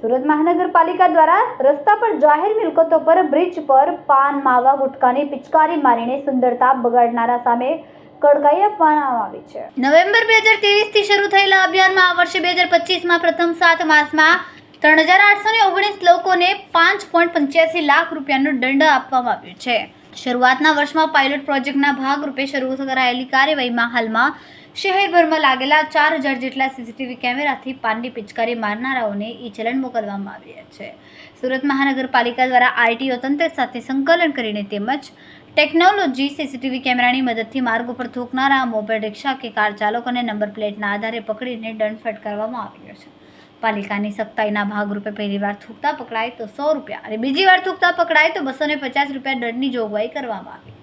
સુરત મહાનગરપાલિકા દ્વારા રસ્તા પર જાહેર મિલકતો પર બ્રિજ પર પાન, માવા, ગુટકાની પિચકારી મારીને સુંદરતા બગાડનારા સામે કડકાઈ આપવામાં આવી છે. નવેમ્બર બે હજારથી શરૂ થયેલા અભિયાનમાં આ વર્ષે બે હજાર પચીસમાં પ્રથમ સાત માસમાં ત્રણ હજાર આઠસો ને ઓગણીસ લોકોને પાંચ પોઈન્ટ પંચ્યાસી લાખ રૂપિયાનો દંડ આપવામાં આવ્યો છે. શરૂઆતના વર્ષમાં પાયલોટ પ્રોજેક્ટના ભાગરૂપે શરૂ કરાયેલી કાર્યવાહીમાં હાલમાં શહેરભરમાં લાગેલા ચાર હજાર જેટલા સીસીટીવી કેમેરાથી પાનની પિચકારી મારનારાઓને ચલણ મોકલવામાં આવી રહ્યા છે. સુરત મહાનગરપાલિકા દ્વારા આરટીઓ તંત્ર સાથે સંકલન કરીને તેમજ ટેકનોલોજી સીસીટીવી કેમેરાની મદદથી માર્ગો પર થૂકનારા મોબાઈલ રિક્ષા કે કાર ચાલકોને નંબર પ્લેટના આધારે પકડીને દંડ ફટકારવામાં આવ્યો છે. પાલિકાની સખ્તાઈના ભાગરૂપે પહેલી વાર થૂકતા પકડાય તો સો રૂપિયા અને બીજી વાર થૂકતા પકડાય તો બસો પચાસ રૂપિયા દંડની જોગવાઈ કરવામાં આવી.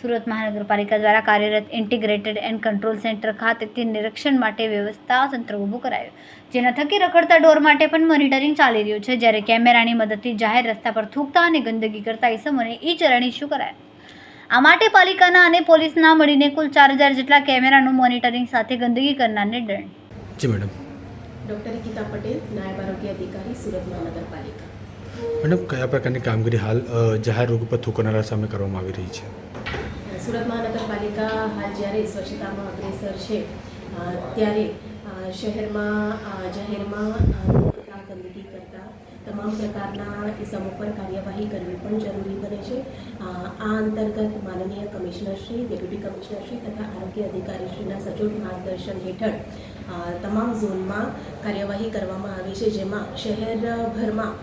સુરત મહાનગરપાલિકા દ્વારા કાર્યરત ઇન્ટિગ્રેટેડ એન્ડ કંટ્રોલ સેન્ટર ખાતેથી નિરીક્ષણ માટે વ્યવસ્થા તંત્ર ઊભું કરાયું. જેના થકી રખડતા ઢોર માટે પણ મોનિટરિંગ ચાલી રહ્યું છે જ્યારે કેમેરાની મદદથી જાહેર રસ્તા પર થૂકતા અને ગંદકી કરતા ઇસમોને ઈ ચરણ ઇસ્યુ કરાયા આ માટે પાલિકાના અને પોલીસના મળીને કુલ ચાર હજાર જેટલા કેમેરાનું મોનિટરિંગ સાથે ગંદકી કરનારને દંડ. જી મેડમ. ડોક્ટર ગીતા પટેલ નાયબ આરોગ્ય અધિકારી સુરત મહાનગરપાલિકા. મેડમ કયા પ્રકારની કામગીરી હાલ જાહેર રોગ પર થૂકનારા સામે કરવામાં આવી રહી છે? સુરત મહાનગરપાલિકા હાલ જ્યારે સ્વચ્છતામાં અગ્રેસર છે ત્યારે શહેરમાં જાહેરમાં ગંદકી કરતા તમામ પ્રકારના ઇસમો પર કાર્યવાહી કરવી પણ જરૂરી બને છે. આ અંતર્ગત માનનીય કમિશનરશ્રી ડેપ્યુટી કમિશનરશ્રી તથા આરોગ્ય અધિકારીશ્રીના સચોટ માર્ગદર્શન હેઠળ તમામ ઝોનમાં કાર્યવાહી કરવામાં આવી છે, જેમાં શહેરભરમાં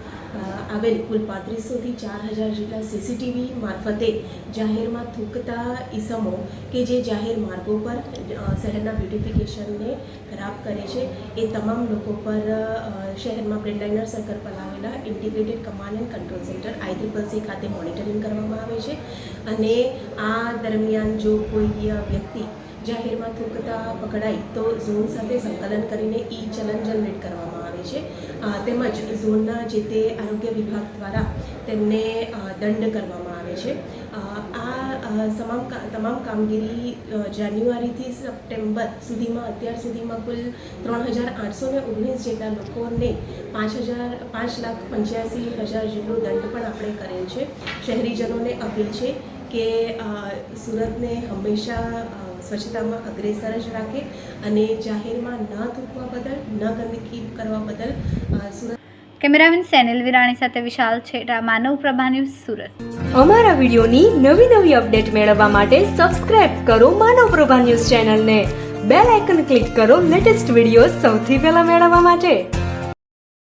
આવેલ કુલ પાંત્રીસોથી ચાર હજાર જેટલા સીસીટીવી મારફતે જાહેરમાં થૂકતા ઈસમો કે જે જાહેર માર્ગો પર શહેરના બ્યુટિફિકેશનને ખરાબ કરે છે, એ તમામ લોકો પર શહેરમાં બ્રેડલાઇનર સર્કલ પર આવેલા integrated command and control centre આઈ ખાતે મોનિટરિંગ કરવામાં આવે છે. અને આ દરમિયાન જો કોઈ વ્યક્તિ જાહેરમાં થૂકતા પકડાય તો ઝોન સાથે સંકલન કરીને ઈ ચલન જનરેટ કરવામાં આવે છે. તેમજ ઝોનના જે તે આરોગ્ય વિભાગ દ્વારા તેમને દંડ કરવામાં આવે છે. આ તમામ તમામ કામગીરી જાન્યુઆરીથી સપ્ટેમ્બર સુધીમાં, અત્યાર સુધીમાં કુલ ત્રણ હજાર આઠસો ને ઓગણીસ જેટલા લોકોને પાંચ હજાર, પાંચ લાખ પંચ્યાસી હજાર જેટલો દંડ પણ આપણે કરેલ છે. શહેરીજનોને અપીલ છે કે સુરતને હંમેશા સ્વચ્છતામાં અગ્રેસર જ રાખે અને જાહેરમાં ન થૂકવા બદલ ન ગંદકી કરવા બદલ કેમેરામેન સેનિલ વિરાણી સાથે વિશાલ છેટા માનવ પ્રભા ન્યૂઝ સુરત. અમારા વિડીયોની નવી નવી અપડેટ મેળવવા માટે સબસ્ક્રાઇબ કરો માનવ પ્રભા ન્યૂઝ ચેનલને. બેલ આઇકન ક્લિક કરો લેટેસ્ટ વીડિયો સૌથી પહેલા મેળવવા માટે.